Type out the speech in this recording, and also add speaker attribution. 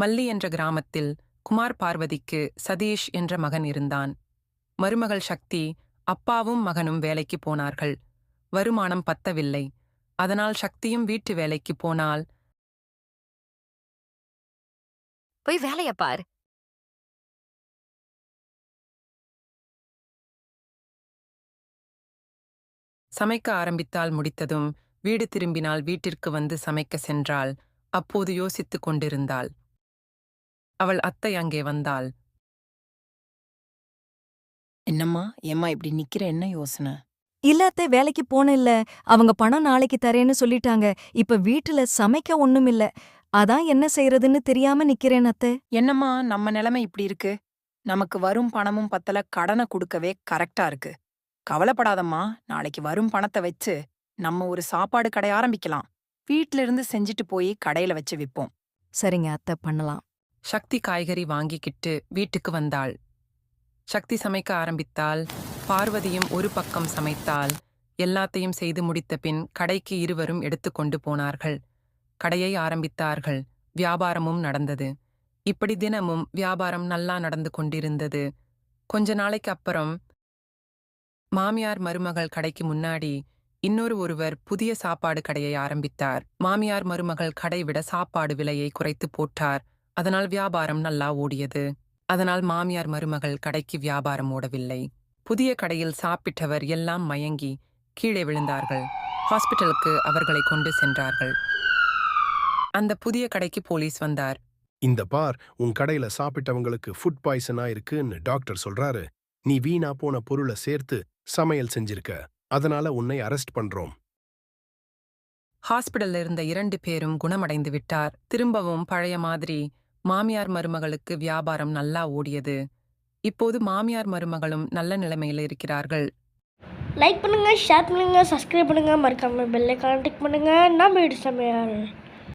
Speaker 1: மல்லி என்ற கிராமத்தில் குமார் பார்வதிக்கு சதீஷ் என்ற மகன் இருந்தான். மருமகள் சக்தி அப்பாவும் மகனும் வேலைக்கு போனார்கள். வருமானம் பத்தவில்லை. அதனால் சக்தியும் வீட்டு வேலைக்கு போனால்
Speaker 2: போய் வேலைய பார்.
Speaker 1: சமைக்க ஆரம்பித்தால் முடித்ததும் வீடு திரும்பினால் வீட்டிற்கு வந்து சமைக்க சென்றாள். அப்போது யோசித்துக் கொண்டிருந்தாள். அவள் அத்தை அங்கே வந்தாள்.
Speaker 3: என்னம்மா? ஏம்மா இப்படி நிக்கிற? என்ன யோசனை?
Speaker 4: இல்லாத்த வேலைக்கு போன இல்ல. அவங்க பணம் நாளைக்கு தரேன்னு சொல்லிட்டாங்க. இப்ப வீட்டுல சமைக்க ஒண்ணும் இல்ல. அதான் என்ன செய்யறதுன்னு தெரியாம நிக்கிறேன் அத்தை.
Speaker 3: என்னம்மா? நம்ம நிலைமை இப்படி இருக்கு. நமக்கு வரும் பணமும் பத்தல கடனை கொடுக்கவே கரெக்டா இருக்கு. கவலைப்படாதம்மா. நாளைக்கு வரும் பணத்தை வச்சு நம்ம ஒரு சாப்பாடு கடை ஆரம்பிக்கலாம். வீட்ல இருந்து செஞ்சுட்டு போய் கடையில வச்சு விப்போம்.
Speaker 4: சரிங்க அத்தை பண்ணலாம்.
Speaker 1: சக்தி காய்கறி வாங்கிக்கிட்டு வீட்டுக்கு வந்தாள். சக்தி சமைக்க ஆரம்பித்தால் பார்வதியும் ஒரு பக்கம் சமைத்தால் எல்லாத்தையும் செய்து முடித்த பின் கடைக்கு இருவரும் எடுத்துக்கொண்டு போனார்கள். கடையை ஆரம்பித்தார்கள். வியாபாரமும் நடந்தது. இப்படி தினமும் வியாபாரம் நல்லா நடந்து கொண்டிருந்தது. கொஞ்ச நாளைக்கு அப்புறம் மாமியார் மருமகள் கடைக்கு முன்னாடி இன்னொரு ஒருவர் புதிய சாப்பாடு கடையை ஆரம்பித்தார். மாமியார் மருமகள் கடை விட சாப்பாடு விலையை குறைத்து போட்டார். அதனால் வியாபாரம் நல்லா ஓடியது. அதனால் மாமியார் மருமகள் கடைக்கு வியாபாரம் ஓடவில்லை. புதிய கடையில் சாப்பிட்டவர் எல்லாம் மயங்கி கீழே விழுந்தார்கள். ஹாஸ்பிட்டலுக்கு அவர்களை கொண்டு சென்றார்கள். அந்த புதிய கடைக்கு போலீஸ் வந்தார்.
Speaker 5: இந்த பார் உன் கடையில சாப்பிட்டவங்களுக்கு ஃபுட் பாய்சனா இருக்குன்னு டாக்டர் சொல்றாரு. நீ வீணா போன பொருளை சேர்த்து சமையல் செஞ்சிருக்க. அதனால உன்னை அரெஸ்ட் பண்றோம்.
Speaker 1: ஹாஸ்பிடல்ல இருந்த இரண்டு பேரும் குணமடைந்து விட்டார். திரும்பவும் பழைய மாதிரி மாமியார் மருமகளுக்கு வியாபாரம் நல்லா ஓடியது. இப்போது மாமியார் மருமகளும் நல்ல நிலைமையில் இருக்கிறார்கள்.
Speaker 6: லைக் பண்ணுங்கள் ஷேர் பண்ணுங்கள் சப்ஸ்கிரைப் பண்ணுங்கள் மறக்காமல் பெல்லை கான்டெக்ட் பண்ணுங்கள் நம்ம வீடு சமையல்.